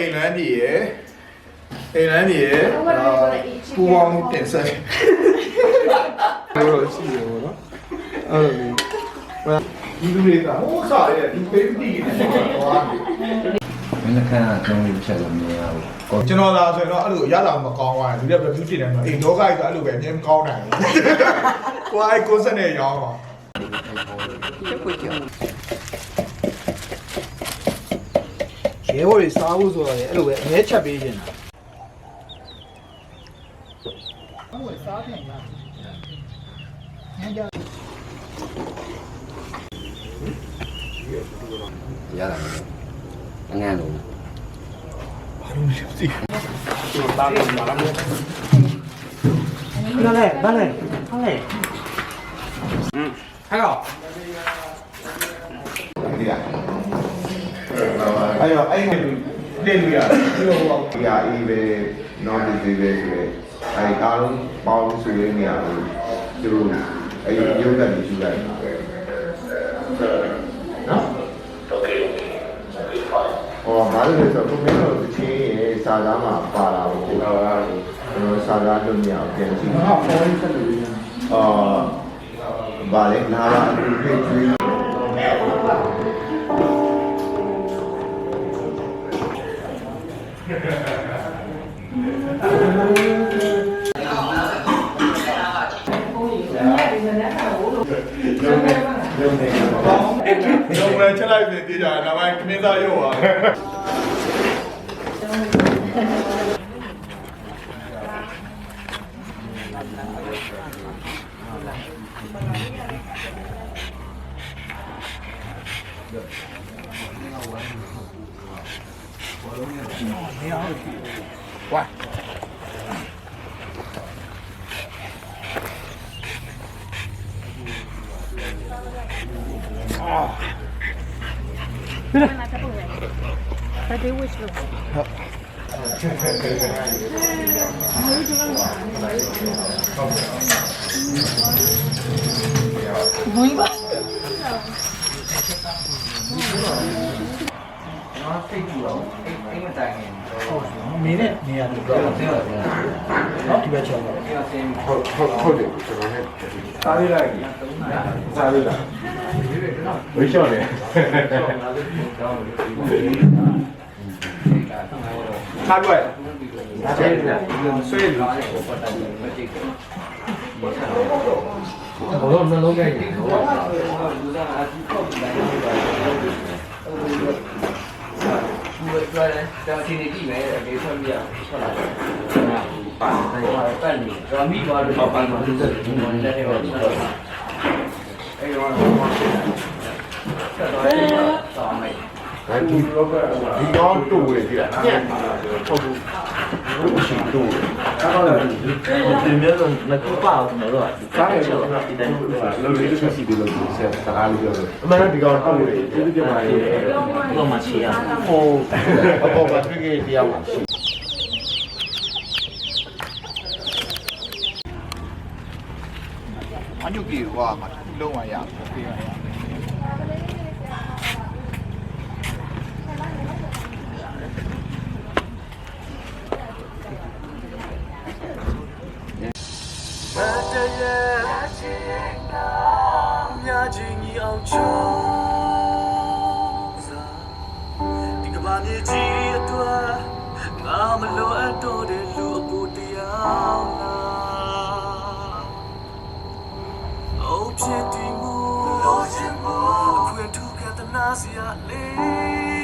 အိမ်လန်းကြီးရယ်အိမ်လန်းကြီးရယ်ပူပေါင်းတင်ဆက်ဘယ်လိုရှိရဘောနော်အဲ့လိုဒီလူတွေကဟိုခါရဲ့ဒီပေးတီနေတယ်ဟောမင်းလက်ခံအကျုံးလေးချက်လို့မရဘူးကိုကျွန်တော်လာဆိုရင်တော့အဲ့လိုရလာမကောင်းပါဘူးဒီတော့ review တင်တယ်တော့အေးဒေါကကြီးကအဲ့လိုပဲအမြင်မကောင်းနိုင်ဘူးကိုအိုက်ကိုစနဲ့ရောင်းပါ ရဲဘော်တွေစားဖို့ဆိုတော့လေအဲ့လိုပဲအမဲချက်ပေးနေတာရတာအငန်းလို့ဘာလဲဘာလဲဘာလဲဒီက အဲ့တော့အဲ့ဒီတင်လို့ရတယ်ဒီလိုပေါ့ဒီဟာအေးပဲ non disabled ဆိုရဲအဲ့ဒါလုံးပေါင်းဆိုရဲနေရာကိုသူတို့အဲ့ဒီရုပ်ကတည်းကယူလိုက်တာပဲနော် okay okay fine ဟောဘာလို့လဲဆိုတော့ကိုမင်းတို့တစ်ချင်းရဲ့စာသားမှာပါလာလို့ကျွန်တော်ကျွန်တော်စာသားလုပ်နေအောင်ပြန်ကြည့်ငါဖုန်းဆက်လို့ရနေအာဘာလဲလာပါအတူတွေ့ တွေ့လုံးဝချက်လိုက်ပြီတည်ကြတ 喂。啊。来，来，来，他不给。他得喂食。好。哎，还？ ယ်နောက်ပိုင်းခင်းသားရုပ်သွားတယ်မင်းနဲ့နေရာတူတော့နော်ဒီဘက်ချက်တော့ဟုတ်ဟုတ်ဟုတ်တယ်ကျွန်တော်နဲ့စားရလိုက်စားရလိုက်ဝိရှော့တယ်ထားကြွယ်ဆွဲတယ်ဆွဲတယ်ဘောလုံးနှလုံးရိုက်တယ် တယ်ကျွန်တော်ဒီနေ့ကြည့်မယ်အလေးဖွင့်ပြအောင်ထွက်လာတယ်ပါတိုင်းပါတန်နေကျွန်တော်မိသွားလို့ပါပါလို့တက်တယ်ဘယ်နဲ့လဲတော့အဲ့တော့ဘာဖြစ်လဲဆက်တော့အဲ့တော့မယ်အဲ့ဒီတော့ဒီတော့တူရဲ့ကြာညက်ပါတော့ဟုတ်ဘူးဘုရားတူ စ်ချက်စီပြီးလို့ဆက်စကားလေးပြောတယ်အမှန်တော့ဒီကောင်တူတယ်ဒီဒီမှာရေးတော့မှချေရဟိုအပေါ်မှာတွေ့ခဲ့တရားမှာရှိအညုပြေကွာမှာလုံးဝရပြေးရ မြာချင်းကြီးအောင်ချုံစားဒီကဘာမြေကြီးအတွက်ငါမလိုအပ်တော့တဲ့လူအပူတရားလားအိုးဖြစ်တည်မှုလိုချင်မှုအခွင့်ထူးကတနာစရာလေး